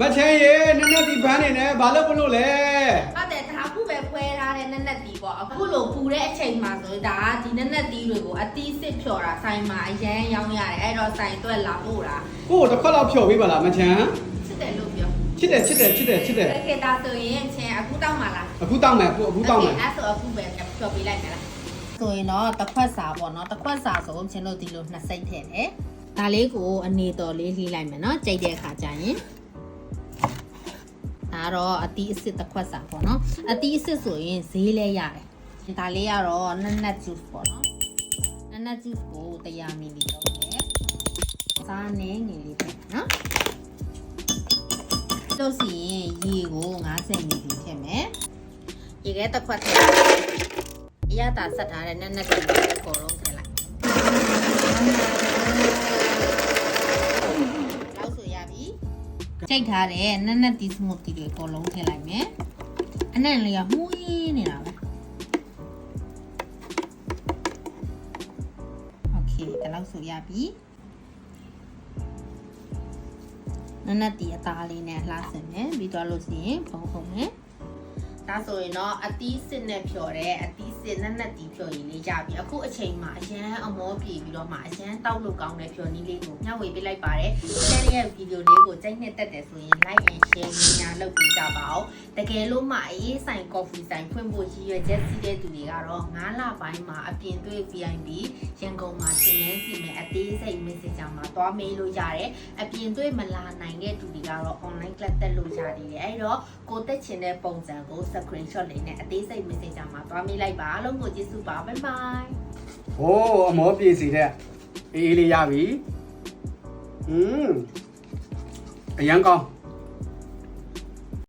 မချမ်းရေနက်နက်ဒီဘန်းနေနဲ့ဘာလို့မလို့လဲဟုတ်တယ်ဒါခုပဲဖွဲထားတဲ့နက်နက်တီပေါ့အခုလိုပူတဲ့အချိန်မှာဆိုရင်ဒါကဒီနက်နက်တီတွေကိုအတီးစစ်ဖြော်တာဆိုင်မှာအရန်ရောင်းရတယ်အဲ့တော့ဆိုင်အတွက်လာပို့တာကို့တစ်ခွက်လောက်ဖြော်ပေးပါလားမချမ်းချစ်တယ်လို့ပြောချစ်တယ်ချစ်တယ်ချစ်တယ်ချစ်တယ်တကယ်ဒါဆိုရင်ချင်းအခုတောက်မှာလားအခုတောင်းမယ်အခုအခုတောင်းမယ်အဲ့ဆိုအခုပဲဖြော်ပေးလိုက်မယ်လားဆိုရင်တော့တစ်ခွက်စာပေါ့နော်တစ်ခွက်စာဆိုချင်းတို့ဒီလိုနှစ်စိတ်ထည့်တယ်ဒါလေးကိုအနေတော်လေးလှီးလိုက်မယ်နော်ကြိတ်တဲ့အခါကျရင် ဒါတော့အတီးအစ်စ်တစ်ခွက်စာပေါ့နော်အတီးအစ်စ်ဆိုရင်ဈေးလဲရတယ်ဒါလေးကတော့နက်နက် juice ပေါ့နော်နက်နက် juice ကို100 ml တော့တယ်စားနေငယ်လေးပဲနော်လို့စီရင်ရေကို90 ml ထည့်မယ်ရေခဲတစ်ခွက်ထည့်အရသာဆက်ထားတဲ့နက်နက် juice ကိုအကုန်လုံး ချိန်ထားတဲ့နက်နက်တီစမူတီတွေအကုန်လုံးထည့်လိုက်မယ်အနံ့လေးကမှုေးနေတာပဲ โอเคဒါလောက်ဆိုရပြီနနက်တီအသားလေးနဲ့လှဆင်မယ်ပြီးတော့လို့ရှိရင်ပုံပုံမယ် ဒါဆိုရင်တော့အသီးစစ်နဲ့ဖြော်တဲ့အသီးစစ်နက်နက်တီဖြော်ရည်လေးရပြီအခုအချိန်မှာအရန်အမောပြေပြီးတော့မှအရန်တောက်လို့ကောင်းတဲ့ဖြော်နည်းလေးကိုမျှဝေပေးလိုက်ပါတယ်ရှယ်ရဲ့ဗီဒီယိုလေးကိုကြိုက်နှစ်တက်တယ်ဆိုရင် like and share ညာလုပ်ပေးကြပါဦးတကယ်လို့မှအေးဆိုင် coffee ဆိုင်ဖွင့်ဖို့ရည်ရွယ်ချက်ရှိတဲ့သူတွေကတော့9လပိုင်းမှာအပြင်သွေး VIP ရန်ကုန်မှာသင်တန်းစီမယ်အသေးစိတ် messenger မှာတွားမေးလို့ရတယ်အပြင်သွေးမလာနိုင်တဲ့သူတွေကတော့ online class တက်လို့ရသေးတယ်အဲ့တော့ကိုတက်ချင်တဲ့ပုံစံကို screenshot လေးနဲ့အသေးစိတ် messenger မှာတွားမေးလိုက်ပါအားလုံးကိုကျေးဇူးပါ bye bye ဟိုးအမောပြေစီတဲ့အေးအေးလေးရပြီอืมအရန်ကောင်း